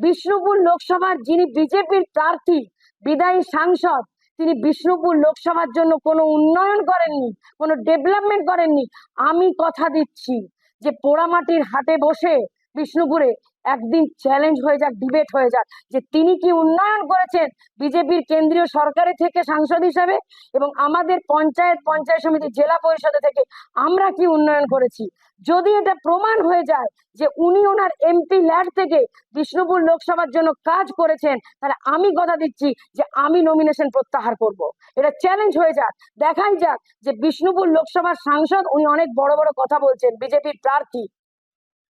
বিষ্ণুপুর লোকসভার যিনি বিজেপির প্রার্থী, বিদায়ী সাংসদ, তিনি বিষ্ণুপুর লোকসভার জন্য কোনো উন্নয়ন করেননি, কোনো ডেভেলপমেন্ট করেননি। আমি কথা দিচ্ছি যে পোড়ামাটির হাটে বসে বিষ্ণুপুরে একদিন চ্যালেঞ্জ হয়ে যাক ডিবেট হয়ে যাক যে তিনি কি উন্নয়ন করেছেন বিজেপির কেন্দ্রীয় সরকারে থেকে সাংসদ হিসাবে এবং আমাদের পঞ্চায়েত পঞ্চায়েত সমিতি, জেলা পরিষদে থেকে আমরা কি উন্নয়ন করেছি? যদি এটা প্রমাণ হয়ে যায় যে উনি ওনার এমপি ল্যাড থেকে বিষ্ণুপুর লোকসভার জন্য কাজ করেছেন, তাহলে আমি কথা দিচ্ছি যে আমি নমিনেশন প্রত্যাহার করব। এটা চ্যালেঞ্জ হয়ে যাক, দেখাই যাক যে বিষ্ণুপুর লোকসভার সাংসদ, উনি অনেক বড় বড় কথা বলছেন, বিজেপির প্রার্থী।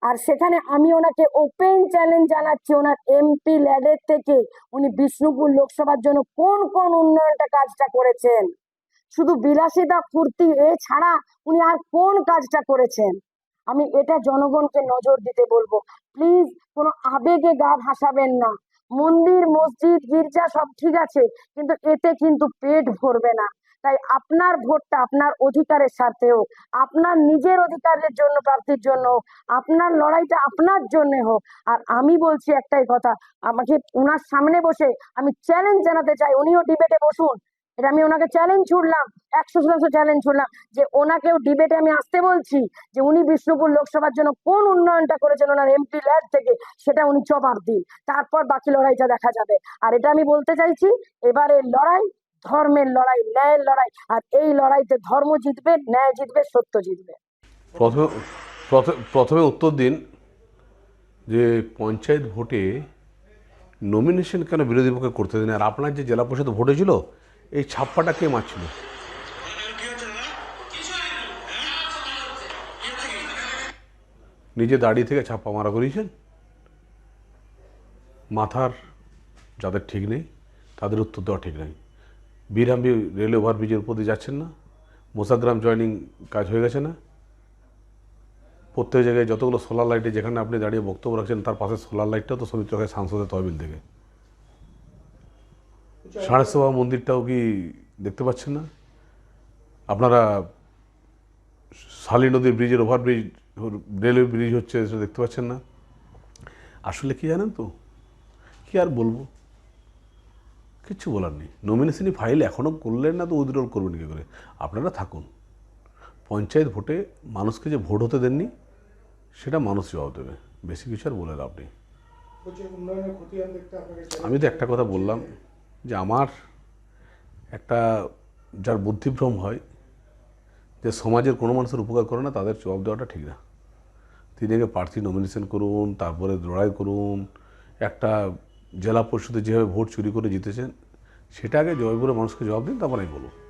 আর সেখানে আমি ওনাকে ওপেন চ্যালেঞ্জ জানাচ্ছি। ওনার এমপি ল্যাডের থেকে উনি বিষ্ণুপুর লোকসভার জন্য কোন কোন উন্নয়নটা কাজটা করেছেন? শুধু বিলাসিতা ফুর্তি এছাড়া উনি আর কোন কাজটা করেছেন? আমি এটা জনগণকে নজর দিতে বলব। প্লিজ, কোনো আবেগে গা ভাসাবেন না। মন্দির, মসজিদ, গির্জা সব ঠিক আছে, কিন্তু এতে কিন্তু পেট ভরবে না। তাই আপনার ভোটটা আপনার অধিকারের স্বার্থে হোক আপনার নিজের অধিকারের জন্য, প্রার্থীর জন্য হোক, আপনার লড়াইটা আপনার জন্য হোক। আর আমি বলছি একটাই কথা, আমাকে ওনার সামনে বসে আমি চ্যালেঞ্জ জানাতে চাই, উনিও ডিবেটে বসুন। এটা আমি ওনাকে চ্যালেঞ্জ ছুড়লাম, একশো শতাংশ চ্যালেঞ্জ ছুড়লাম যে ওনাকেও ডিবেটে আমি আসতে বলছি যে উনি বিষ্ণুপুর লোকসভার জন্য কোন উন্নয়নটা করেছেন ওনার এমপি ল্যাড থেকে, সেটা উনি জবাব দিন। তারপর বাকি লড়াইটা দেখা যাবে। আর এটা আমি বলতে চাইছি, এবারের লড়াই ধর্মের লড়াই, ন্যায়ের লড়াই, আর এই লড়াইতে ধর্ম জিতবে, ন্যায় জিতবে, সত্য জিতবে। প্রথমে প্রথ- প্রথমে উত্তর দিন যে পঞ্চায়েত ভোটে নমিনেশন কেন বিরোধী পক্ষে করতে দিন আর আপনার যে জেলা পরিষদ ভোটে ছিল, এই ছাপ্পাটা কে মারছিল? নিজে দাঁড়িয়ে থেকে ছাপ্পা মারা করিয়েছেন। মাথার যাদের ঠিক নেই, তাদের উত্তর দেওয়া ঠিক নেই। বীরহাম্বি রেল ওভারব্রিজের উপর দিয়ে যাচ্ছেন না। মোসাগ্রাম জয়নিং কাজ হয়ে গেছে না? প্রত্যেক জায়গায় যতগুলো সোলার লাইটে যেখানে আপনি দাঁড়িয়ে বক্তব্য রাখছেন, তার পাশে সোলার লাইটটাও তো সমিত্র খায় সাংসদের তহবিল থেকে। সাড়ে মন্দিরটাও কি দেখতে পাচ্ছেন না? আপনারা শালী নদীর ব্রিজের ওভারব্রিজ রেলওয়ে ব্রিজ হচ্ছে, সেটা দেখতে পাচ্ছেন না। আসলে কি জানেন তো? কি আর বলব? কিচ্ছু বলার নেই। নমিনেশনই ফাইল এখনও করলেন না তো উইথড্রল করবেন কী করে? আপনারা থাকুন। পঞ্চায়েত ভোটে মানুষকে যে ভোট হতে দেননি সেটা মানুষ জবাব দেবে। বেশি কিছু আর বলে লাভ নেই। আপনাকে আমি তো একটা কথা বললাম যে আমার একটা যার বুদ্ধিভ্রম হয় যে সমাজের কোনো মানুষের উপকার করে না তাদের জবাব দেওয়াটা ঠিক না। তিনি আগে প্রার্থী নমিনেশন করুন তারপরে লড়াই করুন একটা জেলা পরিষদে যেভাবে ভোট চুরি করে জিতেছেন, সেটা আগে জয়পুরে মানুষকে জবাব দিন, তারপর আমি বলব।